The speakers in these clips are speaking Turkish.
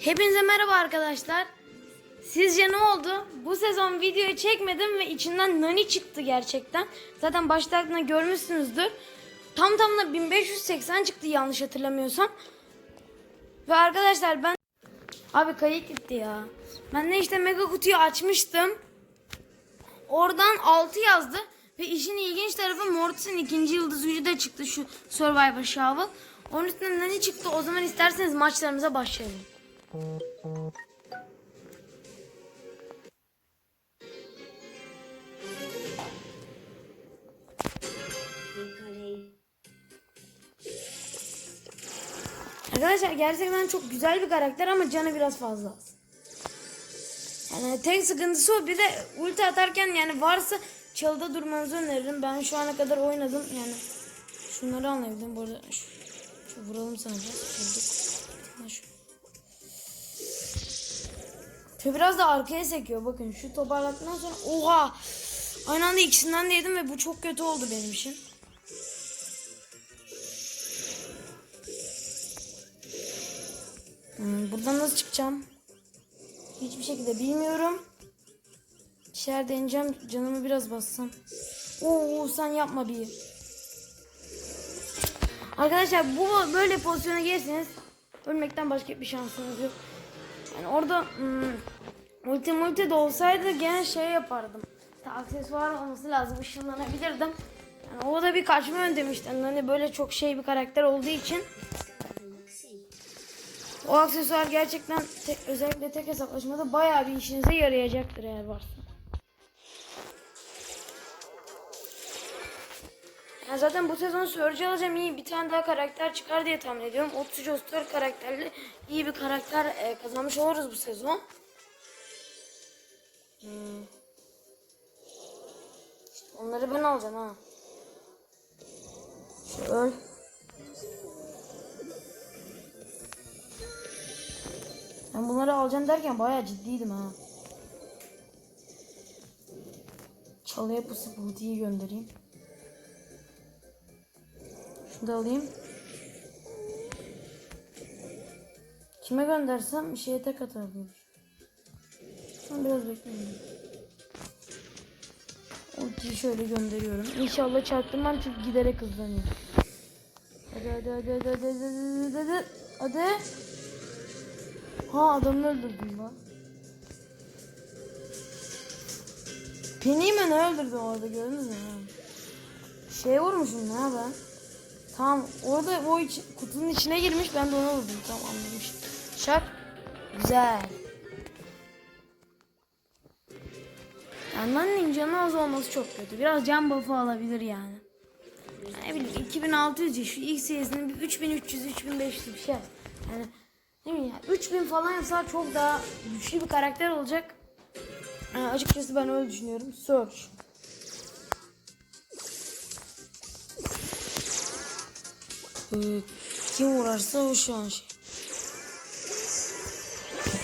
Hepinize merhaba arkadaşlar. Sizce ne oldu? Bu sezon videoyu çekmedim ve içinden nani çıktı gerçekten. Zaten başta görmüşsünüzdür. Tam tamına 1580 çıktı yanlış hatırlamıyorsam. Ve arkadaşlar ben... Abi kayıt gitti ya. Ben de işte mega kutuyu açmıştım. Oradan 6 yazdı. Ve işin ilginç tarafı Mortis'in ikinci yıldız gücü de çıktı şu Survivor Shovel. Onun üstünden ne çıktı? O zaman isterseniz maçlarımıza başlayalım. Arkadaşlar gerçekten çok güzel bir karakter ama canı biraz fazla az. Yani tek sıkıntısı o. Bir de ulti atarken yani varsa çalıda durmanızı öneririm. Ben şu ana kadar oynadım yani. Şunları anlayabildim. Bu arada şu, şu vuralım sadece. Vurduk. Şu. Şu biraz da arkaya sekiyor. Bakın şu toparlattıktan sonra oha! Aynı anda ikisinden de yedim ve bu çok kötü oldu benim için. Hmm, buradan nasıl çıkacağım? Hiçbir şekilde bilmiyorum. Şeyler deneyeceğim. Canımı biraz bassam. Oo sen yapma bir. Arkadaşlar bu böyle pozisyona gelirseniz ölmekten başka bir şansınız yok. Yani orada hmm, ulti multi de olsaydı gene şey yapardım. İşte aksesuar olması lazım. ışınlanabilirdim. Yani o da bir kaçma yöntemi işte. Hani böyle çok şey bir karakter olduğu için. O aksesuar gerçekten te- özellikle tek hesaplaşmada bayağı bir işinize yarayacaktır eğer varsa. Ya zaten bu sezon Surge alacağım iyi bir tane daha karakter çıkar diye tahmin ediyorum. 33 34 karakterli iyi bir karakter e, kazanmış oluruz bu sezon. Hmm. İşte onları ben alacağım ha. Öl. Ben bunları alacağım derken bayağı ciddiydim ha. Çalıya pusu Booty'yi göndereyim. Şunu da alayım. Kime göndersem bir şeye tek atar diyor. Biraz bekleyeyim. Ultiyi şöyle gönderiyorum. İnşallah çarptırmam çünkü giderek hızlanıyor. Hadi hadi hadi hadi hadi hadi hadi hadi. Hadi. Ha adamı öldürdüm lan. Penny'i ne öldürdüm orada gördünüz mü? Şey vurmuşum ya ben. Tamam orada o iç, kutunun içine girmiş ben de ona vurdum. Tamam anlamış. Şak. Güzel. Yandan canı az olması çok kötü. Biraz can buff'ı alabilir yani. Ne bileyim 2600 ya şu ilk seviyesinin bir 3300 3500 bir şey. Yani ne bileyim ya 3000 falan yapsa çok daha güçlü bir karakter olacak. Yani açıkçası ben öyle düşünüyorum. Surge. Kim uğrarsa o şu an şey.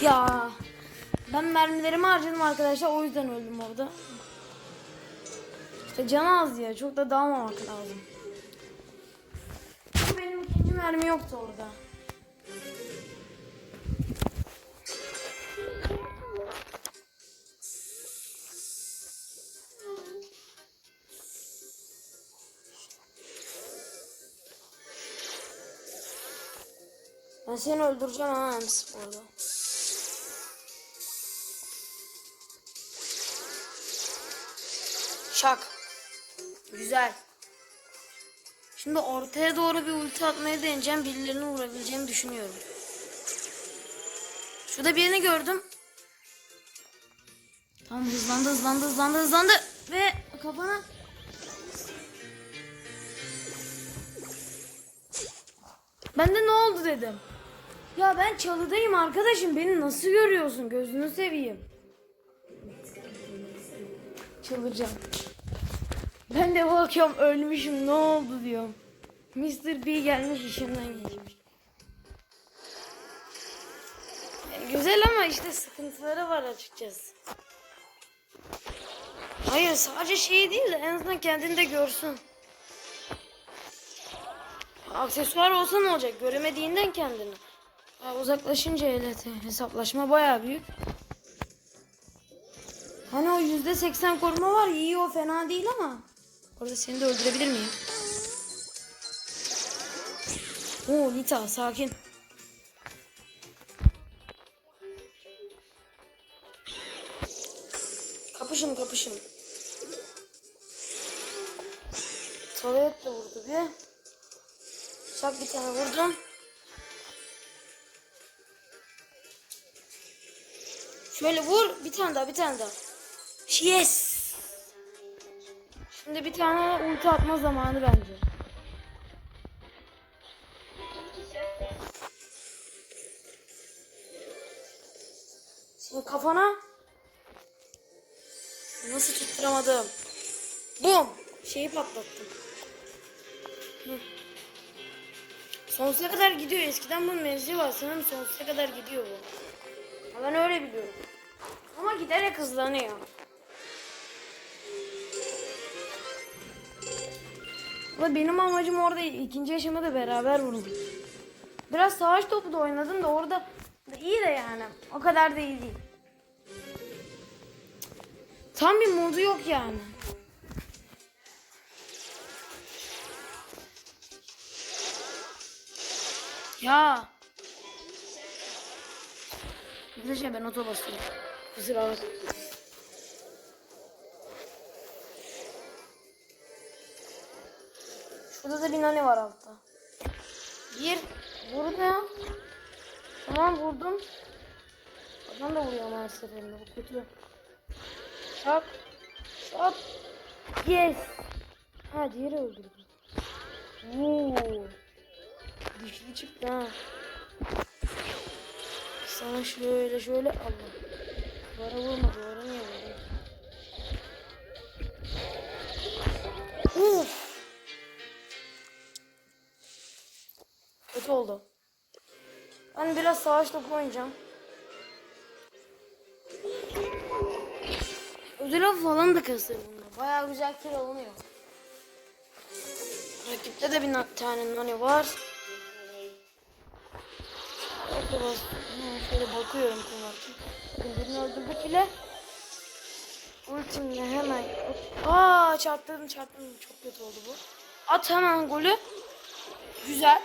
Ya ben mermilerimi harcadım arkadaşlar o yüzden öldüm orada. İşte can az ya çok da dalmamak lazım. Benim ikinci mermi yoktu orada. Ben seni öldüreceğim ha sporda. Şak. Güzel. Şimdi ortaya doğru bir ulti atmaya deneyeceğim. Birilerini vurabileceğimi düşünüyorum. Şurada birini gördüm. Tamam hızlandı hızlandı hızlandı hızlandı. Ve kafana. Ben de ne oldu dedim. Ya ben çalıdayım arkadaşım. Beni nasıl görüyorsun? Gözünü seveyim. Çıldıracağım. Ben de bakıyorum ölmüşüm ne oldu diyorum. Mr. B gelmiş işimden geçmiş. Yani güzel ama işte sıkıntıları var açıkçası. Hayır sadece şey değil de en azından kendini de görsün. Aksesuar olsa ne olacak? Göremediğinden kendini. Ha, uzaklaşınca evet hesaplaşma bayağı büyük. Hani o yüzde seksen koruma var iyi o fena değil ama. Orada seni de öldürebilir miyim? Oo Nita sakin. Kapışın kapışın. Talayet de vurdu bir. Çak bir tane vurdum. Şöyle vur bir tane daha bir tane daha. Yes. Şimdi bir tane ulti atma zamanı bence. Şimdi kafana Nasıl tutturamadım? Bum! Şeyi patlattım. Sonsuza kadar gidiyor. Eskiden bunun mevzi var. Sanırım sonsuza kadar gidiyor bu. Ben öyle biliyorum. Ama giderek hızlanıyor. Ama benim amacım orada ikinci aşamada beraber vurmak. Biraz savaş topu da oynadım da orada da iyi de yani. O kadar da iyi değil. Tam bir modu yok yani. Ya. Arkadaşlar ben oto basıyorum. Kusura bakma. Şurada da bir nane var altta. Bir. Vurdu ya. Tamam vurdum. Adam da vuruyor her seferinde. Bu kötü. Çak. Çak. Yes. Ha diğeri öldürdü. Oo. Güçlü çıktı ha. Sana şöyle şöyle Allah. Duvara vurma duvara niye vurdun? Uf. Kötü oldu. Ben biraz savaş topu oynayacağım. Ödül avı falan da kasıyor bunda. Bayağı güzel kill alınıyor. Rakipte de bir tane nani var. Biraz, ha, şöyle bakıyorum. Bakın birini öldürdük bile. Ultimle hemen. Aa çarptırdım çarptırdım. Çok kötü oldu bu. At hemen golü. Güzel.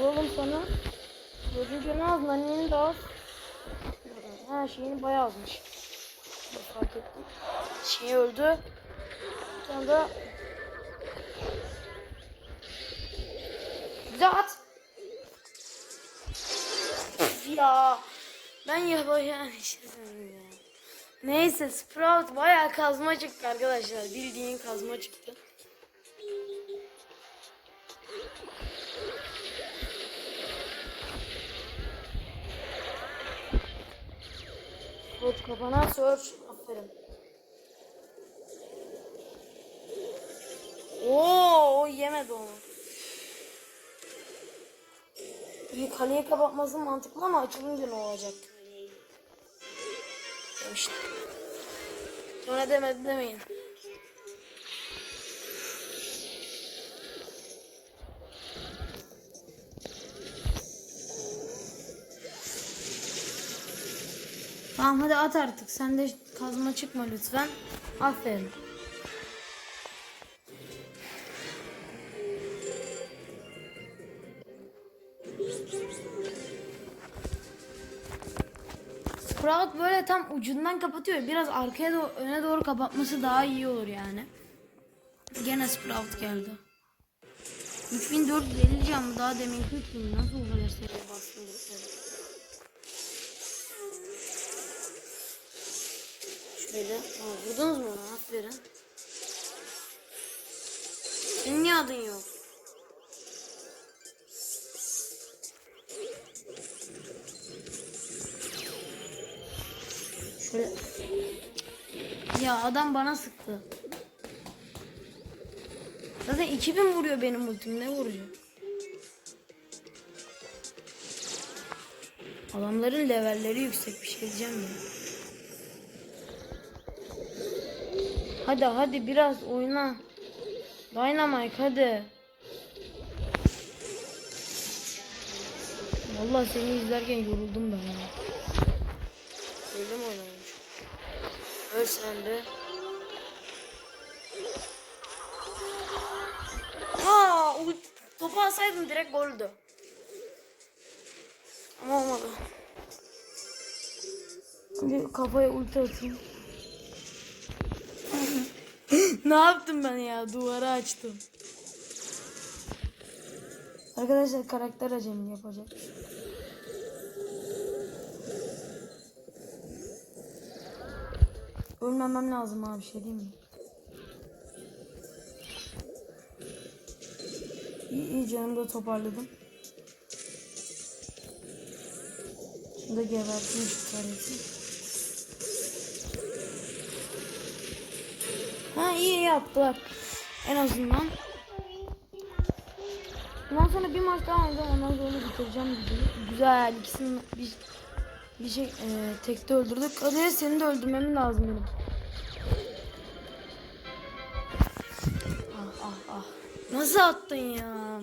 Vuralım sana. Gene az. Nannenin de az. Ha şeyini bayağı azmış. Fark ettim. Şey öldü. Sonra da Üf ya. Ben ya bayağı şey. Neyse Sprout bayağı kazma çıktı arkadaşlar. Bildiğin kazma çıktı. Sprout kafana search. Aferin. Oo, o yemedi onu. Kaleyi kapatması mantıklı ama açılınca ne olacak? Demiştim. Sonra demedi demeyin. Tamam hadi at artık. Sen de kazma çıkma lütfen. Aferin. Böyle tam ucundan kapatıyor. Biraz arkaya doğru, öne doğru kapatması daha iyi olur yani. Gene Sprout geldi. 3450 can daha demin 3000 nasıl o kadar seviye bastım? Şöyle. Ha, vurdunuz mu? Aferin. Senin niye adın yok? Şöyle. Ya adam bana sıktı. Zaten 2000 vuruyor benim ultim. Ne vuracak? Adamların levelleri yüksek bir şey diyeceğim ya. Hadi hadi biraz oyna. Dynamite hadi. Vallahi seni izlerken yoruldum ben. Öyle mi oynamış? Öl sen de. O topu alsaydım direkt goldü. Ama olmadı. Bir kafaya ulti atayım. ne yaptım ben ya? Duvarı açtım. Arkadaşlar karakter acemi yapacak. Ölmemem lazım abi şey değil mi? İyi, iyi canımı da toparladım. Şimdi de geberteyim şu tanesi. Ha iyi yaptılar. En azından. Bundan sonra bir maç daha oynayacağım. Ondan sonra bitireceğim. Güzel. ikisini bir, bir şey e, tekte öldürdük. Hadi seni de öldürmem lazım benim. Ah ah ah. Nasıl attın ya?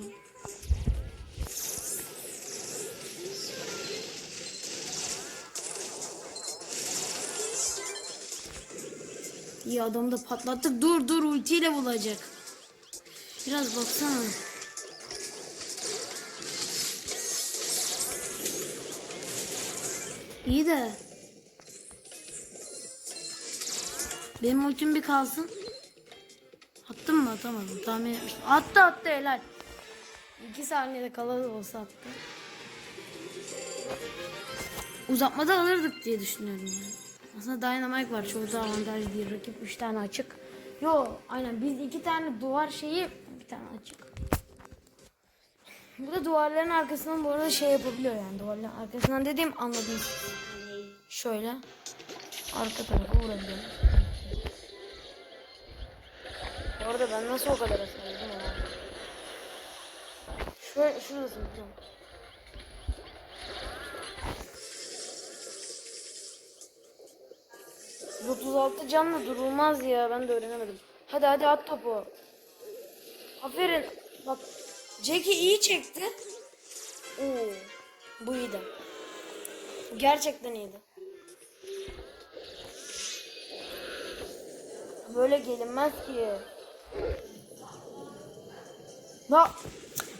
İyi adamı da patlattık. Dur dur ultiyle bulacak. Biraz baksana. İyi de. Benim ultim bir kalsın. Attın mı atamadım tahmin etmiştim. Attı attı helal. İki saniyede kala olsa attı. Uzatmada alırdık diye düşünüyorum yani. Aslında Dynamite var çok da avantajlı değil. Rakip üç tane açık. Yo aynen biz iki tane duvar şeyi bir tane açık. Bu da duvarların arkasından bu arada şey yapabiliyor yani duvarların arkasından dediğim anladınız. Şöyle arka tarafa vurabiliyor. Bu arada ben nasıl o kadar yedim ona? Şöyle şurası tamam. Bu 36 canla durulmaz ya ben de öğrenemedim. Hadi hadi at topu. Aferin. Bak Jackie iyi çekti. Oo, bu iyiydi. Gerçekten iyiydi. Böyle gelinmez ki. Bak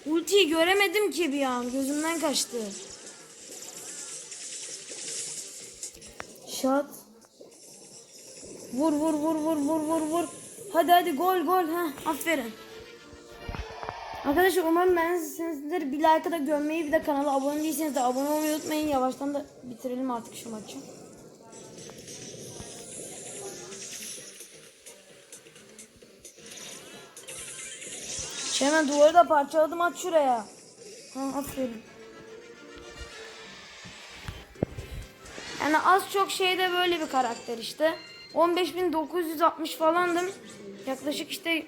ultiyi göremedim ki bir an. Gözümden kaçtı. Shot. Vur vur vur vur vur vur vur. Hadi hadi gol gol ha aferin. Arkadaşlar umarım beğenmişsinizdir. Bir like da görmeyi bir de kanala abone değilseniz de abone olmayı unutmayın. Yavaştan da bitirelim artık şu maçı. Şey hemen duvarı da parçaladım at şuraya. Ha aferin. Yani az çok şeyde böyle bir karakter işte. 15.960 falandım. Yaklaşık işte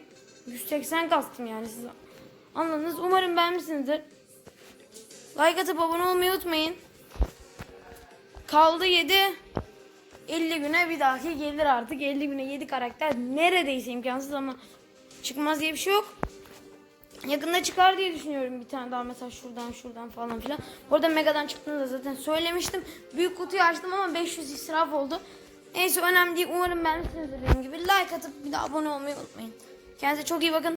180 kastım yani siz anladınız. Umarım beğenmişsinizdir. Like atıp abone olmayı unutmayın. Kaldı 7. 50 güne bir dahaki gelir artık. 50 güne 7 karakter neredeyse imkansız ama çıkmaz diye bir şey yok. Yakında çıkar diye düşünüyorum bir tane daha mesela şuradan şuradan falan filan. Bu arada Mega'dan çıktığını da zaten söylemiştim. Büyük kutuyu açtım ama 500 israf oldu. Neyse önemli değil. Umarım beğenmişsinizdir dediğim gibi. Like atıp bir de abone olmayı unutmayın. Kendinize çok iyi bakın.